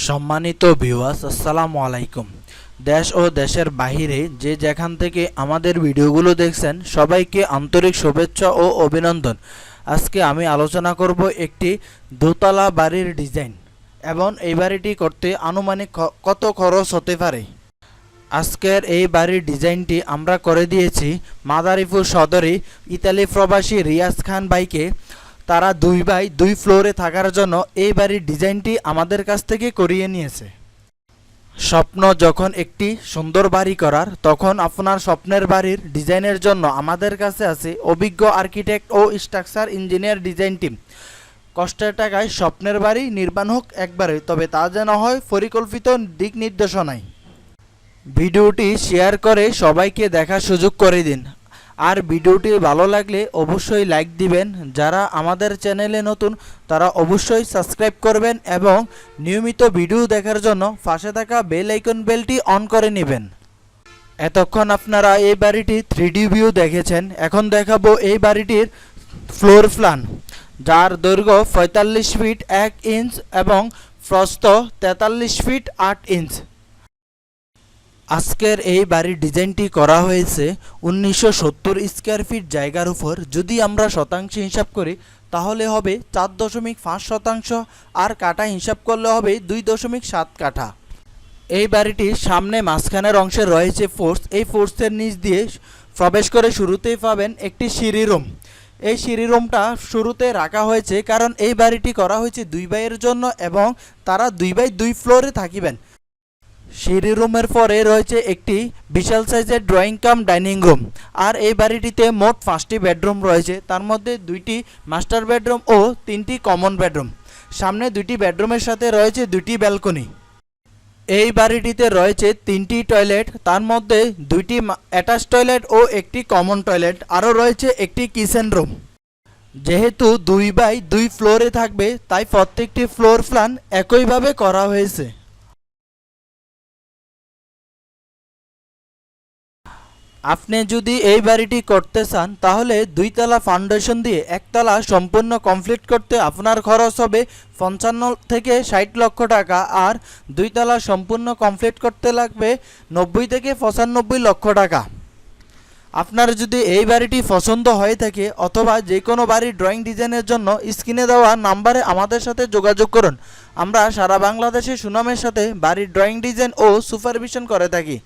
সম্মানিত ভিউয়ার্স আসসালামু আলাইকুম। দেশ ও দেশের বাহিরে যে যেখান থেকে আমাদের ভিডিওগুলো দেখছেন, সবাইকে আন্তরিক শুভেচ্ছা ও অভিনন্দন। আজকে আমি আলোচনা করব একটি দোতলা বাড়ির ডিজাইন এবং এই বাড়িটি করতে আনুমানিক কত খরচ হতে পারে। আজকের এই বাড়ির ডিজাইনটি আমরা করে দিয়েছি মাদারীপুর সদরে ইতালি প্রবাসী রিয়াজ খান ভাইকে তারা দুই ভাই দুই ফ্লোরে থাকার জন্য এই বাড়ির ডিজাইনটি আমাদের কাছ থেকে করিয়ে নিয়েছে। স্বপ্ন যখন একটি সুন্দর বাড়ি করার, তখন আপনার স্বপ্নের বাড়ির ডিজাইনের জন্য আমাদের কাছে আছে অভিজ্ঞ আর্কিটেক্ট ও স্ট্রাকচার ইঞ্জিনিয়ার ডিজাইন টিম। কষ্টের টাকায় স্বপ্নের বাড়ি নির্মাণ হোক একবারে, তবে তা যেন হয় পরিকল্পিত দিক নির্দেশনায়। ভিডিওটি শেয়ার করে সবাইকে দেখার সুযোগ করে দিন। আর ভিডিওটি ভালো লাগলে অবশ্যই লাইক দিবেন। যারা আমাদের চ্যানেলে নতুন, তারা অবশ্যই সাবস্ক্রাইব করবেন এবং নিয়মিত ভিডিও দেখার জন্য পাশে থাকা বেল আইকন বেলটি অন করে নেবেন। এতক্ষণ আপনারা এই বাড়িটি থ্রি ভিউ দেখেছেন। এখন দেখাবো এই বাড়িটির ফ্লোর প্ল্যান যার দৈর্ঘ্য পঁয়তাল্লিশ ফিট এক ইঞ্চ এবং প্রস্থ তেতাল্লিশ ফিট আট ইঞ্চ আজকের এই বাড়ির ডিজাইনটি করা হয়েছে উনিশশো সত্তর স্কোয়ার ফিট জায়গার উপর। যদি আমরা শতাংশ হিসাব করি, তাহলে হবে চার দশমিক পাঁচ শতাংশ আর কাঠা হিসাব করলে হবে দুই দশমিক সাত কাঠা। এই বাড়িটির সামনে মাঝখানের অংশে রয়েছে ফোর্স। এই ফোর্সের নিচ দিয়ে প্রবেশ করে শুরুতেই পাবেন একটি সিঁড়ি রুম। এই সিঁড়ি রুমটা শুরুতে রাখা হয়েছে কারণ এই বাড়িটি করা হয়েছে দুই ভাইয়ের জন্য এবং তারা দুই ভাই দুই ফ্লোরে থাকিবেন। সিঁড়ি রুমের পরে রয়েছে একটি বিশাল সাইজের ড্রয়িং কাম ডাইনিং রুম। আর এই বাড়িটিতে মোট পাঁচটি বেডরুম রয়েছে। তার মধ্যে দুইটি মাস্টার বেডরুম ও তিনটি কমন বেডরুম। সামনে দুইটি বেডরুমের সাথে রয়েছে দুটি ব্যালকনি। এই বাড়িটিতে রয়েছে তিনটি টয়লেট। তার মধ্যে দুইটি অ্যাটাচ টয়লেট ও একটি কমন টয়লেট। আরও রয়েছে একটি কিচেন রুম। যেহেতু দুই বাই দুই ফ্লোরে থাকবে, তাই প্রত্যেকটি ফ্লোর প্ল্যান একইভাবে করা হয়েছে। আপনি যদি এই বাড়িটি করতে চান, তাহলে দুইতলা ফাউন্ডেশন দিয়ে একতলা সম্পূর্ণ কমপ্লিট করতে আপনার খরচ হবে পঞ্চান্ন থেকে ষাট লক্ষ টাকা, আর দুইতলা সম্পূর্ণ কমপ্লিট করতে লাগবে নব্বই থেকে পঁচানব্বই লক্ষ টাকা। আপনার যদি এই বাড়িটি পছন্দ হয়ে থাকে, অথবা যে কোনো বাড়ির ড্রয়িং ডিজাইনের জন্য স্ক্রিনে দেওয়া নাম্বারে আমাদের সাথে যোগাযোগ করুন। আমরা সারা বাংলাদেশে সুনামের সাথে বাড়ির ড্রয়িং ডিজাইন ও সুপারভিশন করে থাকি।